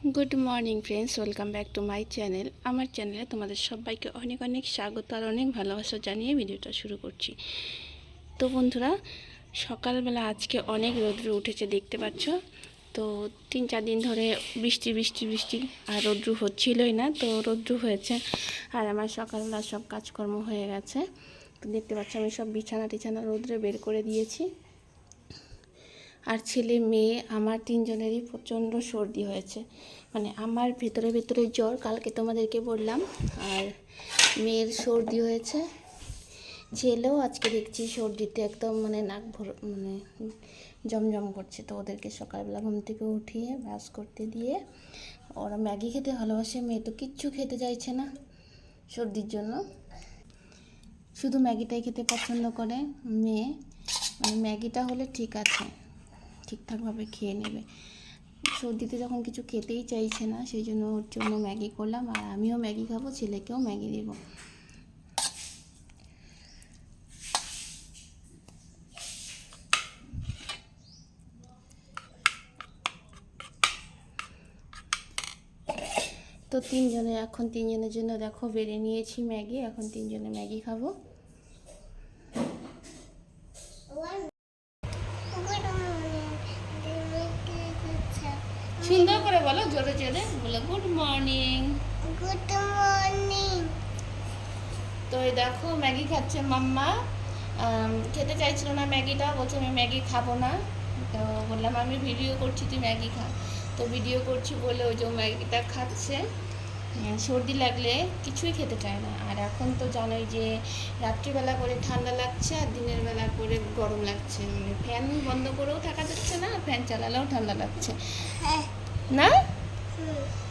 Good morning friends, welcome back to my channel. আমার চ্যানেলে তোমাদের সবাইকে অনেক অনেক স্বাগত আর অনেক ভালোবাসা জানিয়ে ভিডিওটা শুরু করছি। তো বন্ধুরা, সকালবেলা আজকে অনেক রৌদ্র উঠেছে, দেখতে পাচ্ছ? তো তিন চার দিন ধরে বৃষ্টি বৃষ্টি বৃষ্টি আর রৌদ্র হচ্ছিলই না, তো রৌদ্র হয়েছে আর আমার সকালবেলা সব কাজকর্ম হয়ে গেছে। তো দেখতে পাচ্ছ, আমি সব বিছানা টিছানা রৌদ্রে বের করে দিয়েছি। আর ছেলে মেয়ে, আমার তিনজনেরই প্রচণ্ড সর্দি হয়েছে। মানে আমার ভেতরে ভেতরে জ্বর, কালকে তোমাদেরকে বললাম। আর মেয়ের সর্দি হয়েছে। ছেলেও আজকে দেখছি সর্দিতে একদম মানে নাক ভর মানে জমজম করছে। তো ওদেরকে সকালবেলা ঘুম থেকে উঠিয়ে ব্রাশ করতে দিয়ে ওরা ম্যাগি খেতে ভালোবাসে। মেয়ে তো কিচ্ছু খেতে চাইছে না সর্দির জন্য। শুধু ম্যাগিটাই খেতে পছন্দ করে। মেয়ে মানে ম্যাগিটা হলে ঠিক আছে। ঠিকঠাকভাবে খেয়ে নেবে। সর্দিতে যখন কিছু খেতেই চাইছে না, সেই জন্য ওর জন্য ম্যাগি করলাম আর আমিও ম্যাগি খাব, ছেলেকেও ম্যাগি দেবো। তো তিনজনে, এখন তিনজনের জন্য দেখো বেড়ে নিয়েছি ম্যাগি, এখন তিনজনে ম্যাগি খাব সুন্দর করে বলো জোরে জোরে বলো গুড মর্নিং গুড মর্নিং তো এই দেখো ম্যাগি খাচ্ছে মাম্মা। খেতে চাইছিল না ম্যাগিটা বলছে আমি ম্যাগি খাব না। তো বললাম আমি ভিডিও করছি তুই ম্যাগি খা। তো ভিডিও করছি বলে ওই যে ম্যাগিটা খাচ্ছে। সর্দি লাগলে কিছুই খেতে চায় না। আর এখন তো জানোই যে রাত্রিবেলা করে ঠান্ডা লাগছে আর দিনের বেলা করে গরম লাগছে। মানে ফ্যান বন্ধ করেও থাকা যাচ্ছে না ফ্যান চালালেও ঠান্ডা লাগছে। হ্যাঁ। না?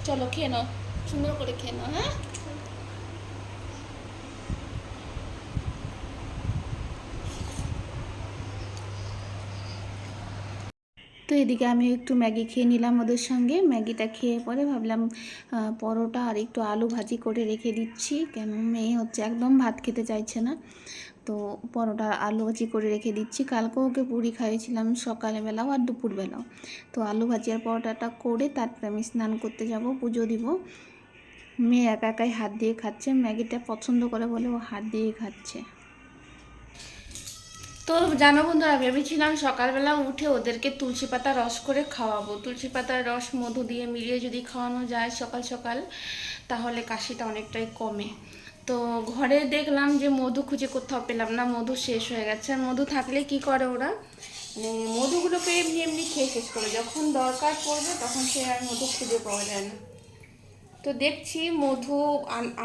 চলো খেয়ে নাও, সুন্দর করে খেয়ে নাও হ্যাঁ? তো এদিকে আমি একটু ম্যাগি খেয়ে নিলাম ওদের সঙ্গে। ম্যাগিটা খেয়ে পরে ভাবলাম পরোটা আর একটু আলু ভাজি করে রেখে দিচ্ছি। কেন, মেয়ে হচ্ছে একদম ভাত খেতে চাইছে না। তো পরোটা আলু ভাজি করে রেখে দিচ্ছি। কালকেও ওকে পুরি খাইয়েছিলাম সকালবেলাও আর দুপুরবেলাও। তো আলু ভাজি আর পরোটাটা করে তারপরে আমি স্নান করতে যাব, পুজো দিব। মেয়ে একা একাই হাত দিয়ে খাচ্ছে, ম্যাগিটা পছন্দ করে বলে ও হাত দিয়ে খাচ্ছে। তো জানো বন্ধুরা, ভেবেছিলাম সকালবেলা উঠে ওদেরকে তুলসী পাতা রস করে খাওয়াবো। তুলসী পাতার রস মধু দিয়ে মিলিয়ে যদি খাওয়ানো যায় সকাল সকাল, তাহলে কাশিটা অনেকটাই কমে। তো ঘরে দেখলাম যে মধু খুঁজে কোথাও পেলাম না মধু শেষ হয়ে গেছে। আর মধু থাকলে কি করে ওরা? মানে মধুগুলোকে এমনি এমনি খেয়ে শেষ করে যখন দরকার পড়বে তখন সে আর মধু খুঁজে পাওয়া যায় না। তো দেখছি মধু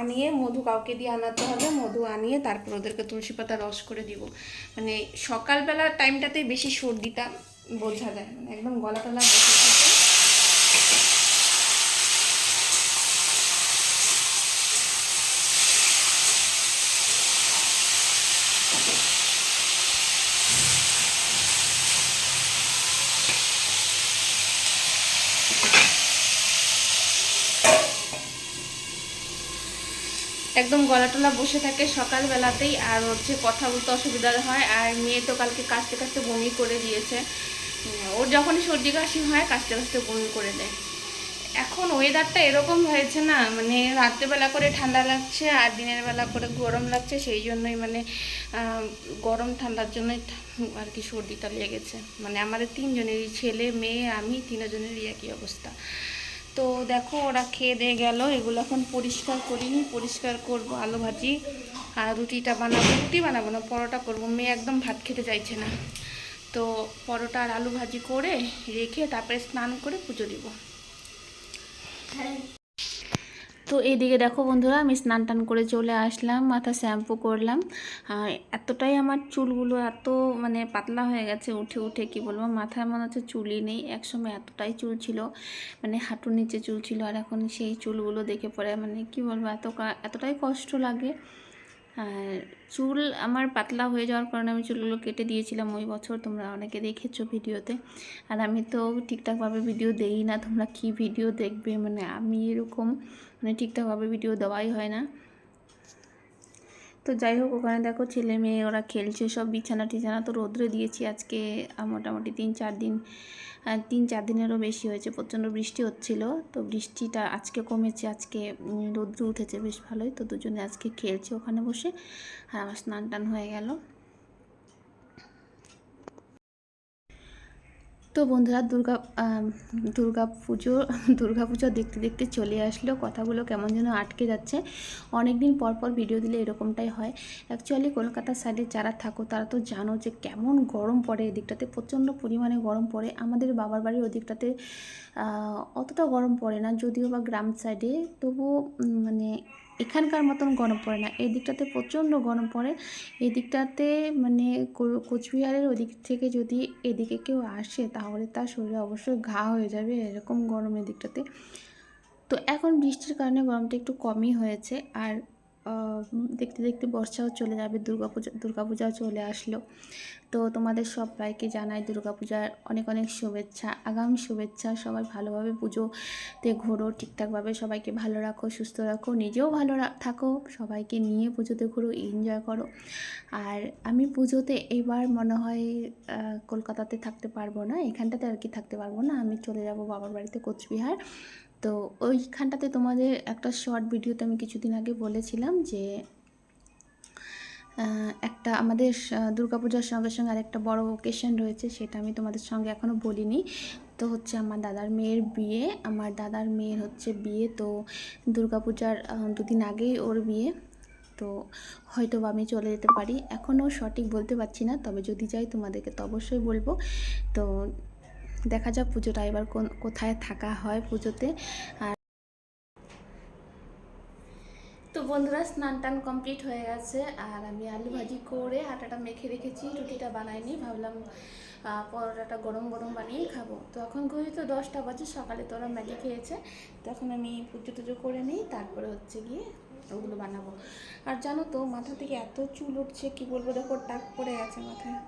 আনিয়ে মধু কাউকে দিয়ে আনাতে হবে মধু আনিয়ে তারপর ওদেরকে তুলসী পাতা রস করে দিব। মানে সকালবেলার টাইমটাতে বেশি সর্দিটা বোঝা যায় মানে একদম গলা টলা বসে থাকে। একদম গলা টলা বসে থাকে সকালবেলাতেই আর হচ্ছে কথা বলতে অসুবিধা হয় আর মেয়ে তো কালকে কাশতে কাশতে বমি করে দিয়েছে। ওর যখনই সর্দি কাশি হয় কাশতে কাশতে বমি করে দেয়। এখন ওয়েদারটা এরকম হয়েছে না মানে রাত্রেবেলা করে ঠান্ডা লাগছে আর দিনের বেলা করে গরম লাগছে, সেই জন্যই মানে গরম ঠান্ডার জন্যই আর কি সর্দিটা লেগেছে। মানে আমাদের তিনজনেরই ছেলে, মেয়ে, আমি, তিনজনেরই একই অবস্থা। তো দেখো ওরা খেয়ে দিয়ে গেল। এগুলো এখন পরিষ্কার করিনি। পরিষ্কার করব আলু ভাজি আর রুটিটা বানাবো। রুটি বানাবো না, পরোটা করব। মেয়ে একদম ভাত খেতে চাইছে না। তো পরোটা আর আলু ভাজি করে রেখে তারপরে স্নান করে পুজো দিব। তো এইদিকে দেখো বন্ধুরা আমি স্নান টান করে চলে আসলাম, মাথা শ্যাম্পু করলাম। আর এতটাই আমার চুলগুলো এত মানে পাতলা হয়ে গেছে উঠে উঠে, কি বলব, মাথায় মনে হচ্ছে চুলই নেই। একসময় এতটাই চুল ছিল মানে হাঁটুর নিচে চুল ছিল, আর এখন সেই চুলগুলো দেখে পরে মানে কি বলব, এত এতটাই কষ্ট লাগে। আর চুল আমার পাতলা হয়ে যাওয়ার কারণে আমি চুলগুলো কেটে দিয়েছিলাম ওই বছর, তোমরা অনেকে দেখেছ ভিডিওতে। আর আমি তো ঠিকঠাকভাবে ভিডিও দেই না, তোমরা কি ভিডিও দেখবে? মানে আমি এরকম মানে ঠিকঠাকভাবে ভিডিও দেওয়াই হয় না। তো যাই হোক, ওখানে দেখো ছেলে মেয়ে ওরা খেলছে, সব বিছানা টিছানা তো রোদ্রে দিয়েছি আজকে মোটামুটি তিন চার দিন তিন চার দিনেরও বেশি হয়েছে, প্রচণ্ড বৃষ্টি হচ্ছিল, তো বৃষ্টিটা আজকে কমেছে, আজকে রোদ্রে উঠেছে বেশ ভালোই, তো দুজনে আজকে খেলছে ওখানে বসে, আর আমার স্নান টান হয়ে গেল। তো বন্ধুরা দুর্গা দুর্গা পুজো দুর্গা পুজো দেখতে দেখতে চলে আসলো। কথাগুলো কেমন যেন আটকে যাচ্ছে। অনেক দিন পর পর ভিডিও দিলে এরকমটাই হয়। অ্যাকচুয়ালি কলকাতার সাইডে যারা থাকো, তারা তো জানো যে কেমন গরম পড়ে। এদিকটাতে প্রচণ্ড পরিমাণে গরম পড়ে। আমাদের বাবার বাড়ির ওদিকটাতে অতটা গরম পড়ে না। যদিও বা গ্রাম সাইডে তবুও মানে এখানকার মতন গরম পড়ে না। এই দিকটাতে প্রচণ্ড গরম পড়ে। এই দিকটাতে মানে কোচবিহারের কোচবিহারের ওদিক থেকে যদি এদিকে কেউ আসে, তাহলে তার শরীরে অবশ্যই ঘা হয়ে যাবে, এরকম গরম এদিকটাতে। তো এখন বৃষ্টির কারণে গরমটা একটু কমই হয়েছে। আর দেখতে দেখতে বর্ষাও চলে যাবে দুর্গাপূজা দুর্গাপূজাও চলে আসলো। তো তোমাদের সবাইকে জানাই দুর্গাপূজার অনেক অনেক শুভেচ্ছা, আগামী শুভেচ্ছা। সবাই ভালোভাবে পুজোতে ঘোরো, ঠিকঠাকভাবে সবাইকে ভালো রাখো, সুস্থ রাখো, নিজেও ভালো থাকো, সবাইকে নিয়ে পুজোতে ঘুরো এনজয় করো। আর আমি পুজোতে এবার মনে হয় কলকাতাতে থাকতে পারব না, এখানটাতে আর কি থাকতে পারব না। আমি চলে যাব বাবার বাড়িতে কোচবিহার। তো ওইখানটাতে তোমাদের একটা শর্ট ভিডিওতে আমি কিছুদিন আগে বলেছিলাম যে একটা আমাদের দুর্গাপূজার সঙ্গে সঙ্গে আরেকটা বড় ওকেশন রয়েছে, সেটা আমি তোমাদের সঙ্গে এখনও বলিনি। তো হচ্ছে আমার দাদার মেয়ের বিয়ে, আমার দাদার মেয়ের হচ্ছে বিয়ে, তো দুর্গাপূজার দুদিন আগেই ওর বিয়ে। তো হয়তো আমি চলে যেতে পারি। এখনও সঠিক বলতে পারছি না, তবে যদি যাই তোমাদেরকে তো অবশ্যই বলব। তো দেখা যাক পুজোটা এবার কোন, কোথায় থাকা হয় পুজোতে। আর তো বন্ধুরা, স্নান টান কমপ্লিট হয়ে গেছে। আর আমি আলু ভাজি করে আটাটা মেখে রেখেছি, রুটিটা বানাইনি। ভাবলাম পরোটাটা গরম গরম বানিয়েই খাব। তো এখন ঘড়ি তো দশটা বাজে, সকালে তো ওরা ম্যাগি খেয়েছে। তো এখন আমি পুজো টুজো করে নিই, তারপরে হচ্ছে গিয়ে ওগুলো বানাবো। আর জানো তো, মাথা থেকে এত চুল উঠছে, কি বলব? দেখো, টাক পড়ে গেছে মাথায়।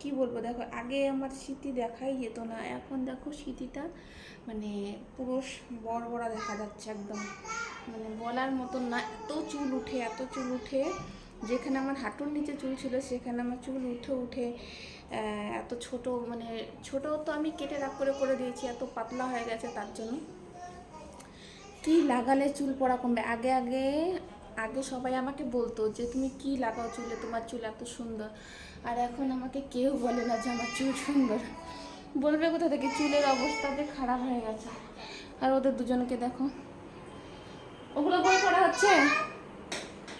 কি বলব? দেখো, আগে আমার স্মৃতি দেখাই যেত না, এখন দেখো স্মৃতিটা মানে পুরো বড় বড় দেখা যাচ্ছে একদম। মানে বলার মতন না, এত চুল উঠে, এত চুল উঠে, যেখানে আমার হাঁটুর নিচে চুল ছিল, সেখানে আমার চুল উঠে উঠে এত ছোট মানে ছোট তো আমি কেটে রাগ করে করে দিয়েছি, এত পাতলা হয়ে গেছে তার জন্য। কি লাগালে চুল পড়া কমবে? আগে আগে আগে সবাই আমাকে বলতো যে তুমি কি লাগাও চুলে? তোমার চুল এত সুন্দর। আর এখন আমাকে কেউ বলে না যে আমার চুল সুন্দর। বলবে কোথা থেকে? চুলের অবস্থা যে খারাপ হয়ে গেছে। আর ওদের দুজনকে দেখো। ওগুলো বই পড়া হচ্ছে?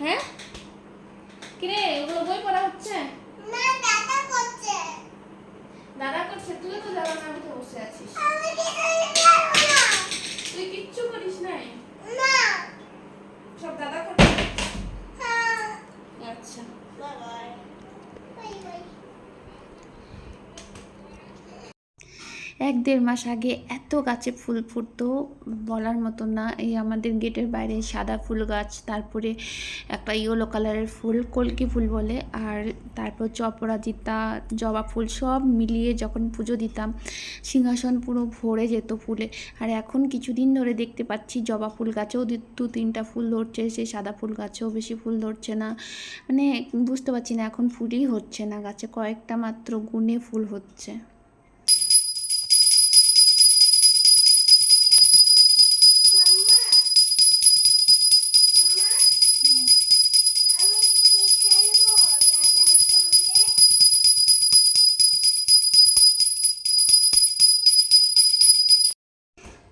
হ্যাঁ? কিরে ওগুলো বই পড়া হচ্ছে? না দাদা করছে। দাদা করছে? তুই তো দাদা না উঠে বসে আছিস আমি কিছু পারব না তুই কিচ্ছু করিস নাই না সব দাদা করছে হ্যাঁ আচ্ছা বাই বাই বাই বাই এক দেড় মাস আগে এত গাছে ফুল ফুটতো, বলার মতো না। এই আমাদের গেটের বাইরে সাদা ফুল গাছ, তারপরে একটা ইয়েলো কালারের ফুল, কলকি ফুল বলে, আর তারপর চপরাজিতা, জবা ফুল সব মিলিয়ে যখন পুজো দিতাম, সিংহাসন পুরো ভরে যেত ফুলে। আর এখন কিছুদিন ধরে দেখতে পাচ্ছি জবা ফুল গাছেও দু তিনটা ফুল ধরছে, সেই সাদা ফুল গাছেও বেশি ফুল ধরছে না। মানে বুঝতে পারছি না, এখন ফুলই হচ্ছে না গাছে, কয়েকটা মাত্র গুনে ফুল হচ্ছে।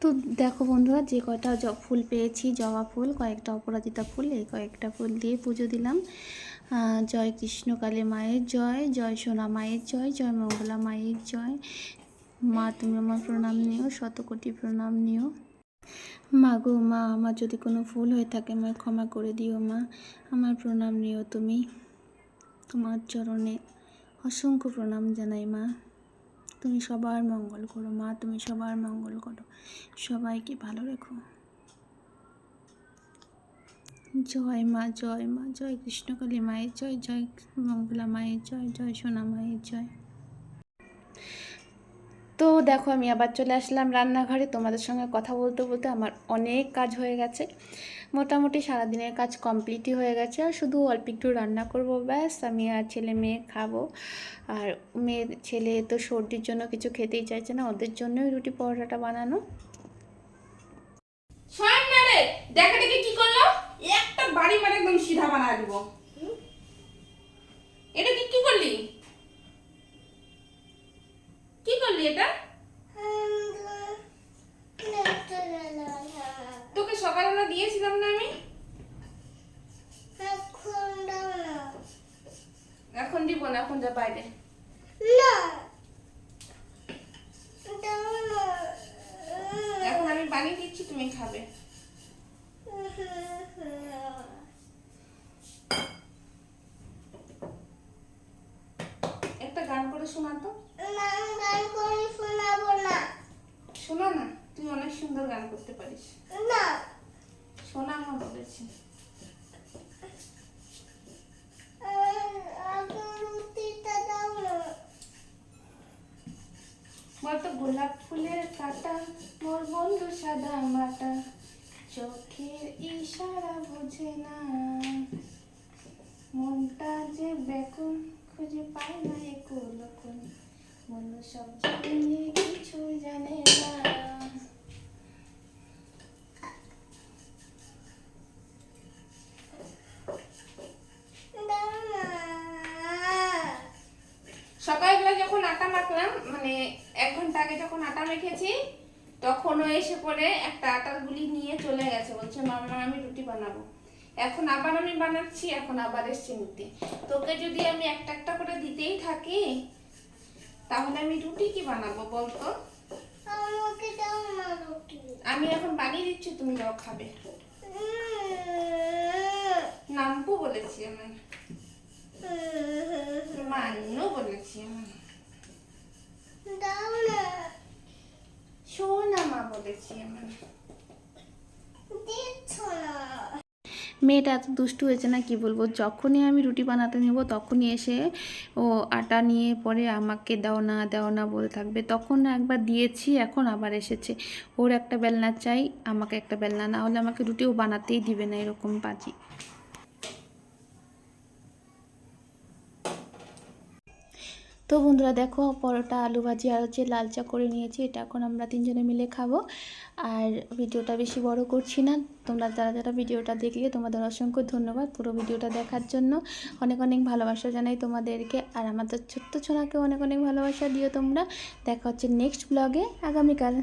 তো দেখো বন্ধুরা, যে কয়টা ফুল পেয়েছি, জবা ফুল, কয়েকটা অপরাজিতা ফুল, এই কয়েকটা ফুল দিয়ে পুজো দিলাম। জয় কৃষ্ণকালী মায়ের জয় জয় সোনা মায়ের জয় জয় মঙ্গলা মায়ের জয়। মা, তুমি আমার প্রণাম নিও, শতকোটি প্রণাম নিও। মা গো, মা, আমার যদি কোনো ভুল হয়ে থাকে, আমায় ক্ষমা করে দিও, মা। আমার প্রণাম নিও তুমি। তোমার চরণে অসংখ্য প্রণাম জানাই, মা। তুমি সবার মঙ্গল করো, মা, তুমি সবার মঙ্গল করো। সবাইকে ভালো রেখো। জয় মা জয় মা, জয় কৃষ্ণকালী মায়ের জয় জয় মঙ্গলা মায়ের জয় জয় সোনা মায়ের জয়। তো দেখো আমি আবার চলে আসলাম রান্নাঘরে। তোমাদের সঙ্গে কথা বলতে বলতে আমার অনেক কাজ হয়ে গেছে। মোটামুটি সারাদিনের কাজ কমপ্লিটই হয়ে গেছে। আর শুধু অল্প একটু রান্না করব ব্যাস। আমি আর ছেলে মেয়ে খাব। আর মেয়ে ছেলে তো সর্দির জন্য কিছু খেতেই চাইছে না ওদের জন্যই রুটি পরোটাটা বানানো। শোন না রে দেখা দেখি কি করল। একটা বাড়ি মারে একদম সিধা বানা দিব। এটা কি কি করলি? কি করলি এটা? তোকে সকালবেলা দিয়েছিলাম না আমি? এখন দিব না, এখন যা বাইরে। এখন আমি বানিয়ে দিচ্ছি, তুমি খাবে। একটা গান করে শোনা তো। শোনা না তুই অনেক সুন্দর গান করতে পারিস। শোনা বলেছি। গোলাপ ফুলের কাটা মোর বন্ধু সাদা মাটা। চোখের ইশারা বোঝে না। মনটা যে বেকুন খুঁজে পায় না একুল মন সব জানে কিছু জানে না সকালবেলা যখন আটা মাখলাম মানে এক ঘণ্টা আগে যখন আটা মেখেছি তখন ও এসে পরে একটা আটার গুলি নিয়ে চলে গেছে, বলছে, মামা, আমি রুটি বানাবো। এখন আবার আমি বানাচ্ছি, এখন আবার এসছে নিতে তোকে যদি আমি একটা একটা করে দিতেই থাকি তাহলে আমি রুটি কি বানাবো বলতো? আমাকে দাও না রুটি। আমি এখন বানিয়ে দিচ্ছি তুমি যাও খাবে। নামবো বলেছি আমি। মান্নু বলেছি আমি। দাও না। সোনা মা বলেছি আমি দিচ্ছ না মেয়েটা এত দুষ্টু হয়েছে না কি বলব? যখনই আমি রুটি বানাতে নেব, তখনই এসে ও আটা নিয়ে পরে আমাকে দাও না দাও না বলে থাকবে। তখন একবার দিয়েছি, এখন আবার এসেছে। ওর একটা বেলনা চাই, আমাকে একটা বেলনা। না হলে আমাকে রুটিও বানাতেই দিবে না এরকম বাজি। তো বন্ধুরা দেখো, পরোটা, আলু ভাজি আর হচ্ছে লাল চা করে নিয়েছি, এটা এখন আমরা তিনজনে মিলে খাব। আর ভিডিওটা বেশি বড় করছি না। তোমরা যারা যারা ভিডিওটা দেখলে তোমাদের অসংখ্য ধন্যবাদ পুরো ভিডিওটা দেখার জন্য। অনেক অনেক ভালোবাসা জানাই তোমাদেরকে। আর আমাদের ছোট্ট ছোনাকে অনেক অনেক ভালোবাসা দিও তোমরা। দেখা হচ্ছে নেক্সট ব্লগে আগামীকাল।